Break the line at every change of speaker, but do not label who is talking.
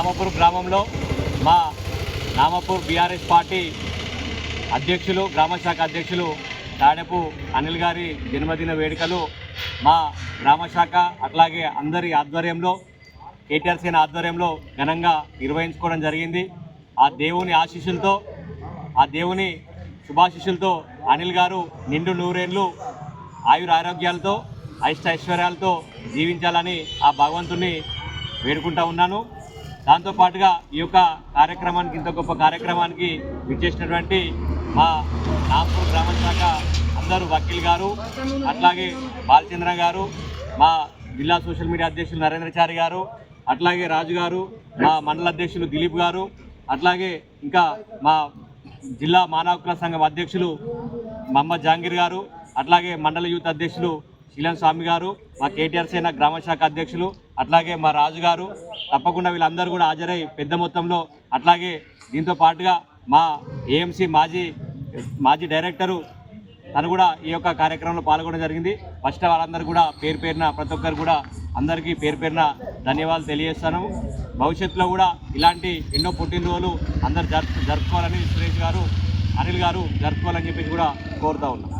గ్రామంలో మా నామపూర్ BRS party అధ్యక్షులు గ్రామ శాఖ అధ్యక్షులు తాడెపు అనిల్ గారి జన్మదిన వేడుకలు మా గ్రామ శాఖ అట్లాగే అందరి ఆధ్వర్యంలో కేటీఆర్ సేన ఆధ్వర్యంలో ఘనంగా నిర్వహించుకోవడం జరిగింది. ఆ దేవుని ఆశీస్సులతో ఆ దేవుని శుభాశీస్సులతో అనిల్ గారు నిండు నూరేళ్ళు ఆయుర ఆరోగ్యాలతో అయిష్ట ఐశ్వర్యాలతో జీవించాలని ఆ భగవంతుని వేడుకుంటా ఉన్నాను. దాంతోపాటుగా ఈ యొక్క కార్యక్రమానికి ఇంత గొప్ప కార్యక్రమానికి విచ్చేసినటువంటి మా నాగపూర్ గ్రామ శాఖ అందరూ వకీల్ గారు అట్లాగే బాలచంద్ర గారు మా జిల్లా సోషల్ మీడియా అధ్యక్షులు నరేంద్రచారి గారు అట్లాగే రాజు గారు మా మండల అధ్యక్షులు దిలీప్ గారు అట్లాగే ఇంకా మా జిల్లా మానవ సంఘం అధ్యక్షులు మహమ్మద్ జాంగీర్ గారు అట్లాగే మండల యూత్ అధ్యక్షులు శీలం స్వామి గారు మా కేటీఆర్ సేన గ్రామ శాఖ అధ్యక్షులు అట్లాగే మా రాజు గారు తప్పకుండా వీళ్ళందరూ కూడా హాజరై పెద్ద మొత్తంలో అట్లాగే దీంతో పాటుగా మా ఏఎంసీ మాజీ మాజీ డైరెక్టరు తను కూడా ఈ యొక్క కార్యక్రమంలో పాల్గొనడం జరిగింది. ఫస్ట్ వాళ్ళందరూ కూడా పేరు పేరున ప్రతి ఒక్కరు కూడా అందరికీ పేరు పేరున ధన్యవాదాలు తెలియజేస్తాను. భవిష్యత్తులో కూడా ఇలాంటి ఎన్నో పుట్టినరోజులు అందరు జరుపు జరుపుకోవాలని సురేష్ గారు అనిల్ గారు జరుపుకోవాలని చెప్పేసి కూడా కోరుతా ఉన్నాం.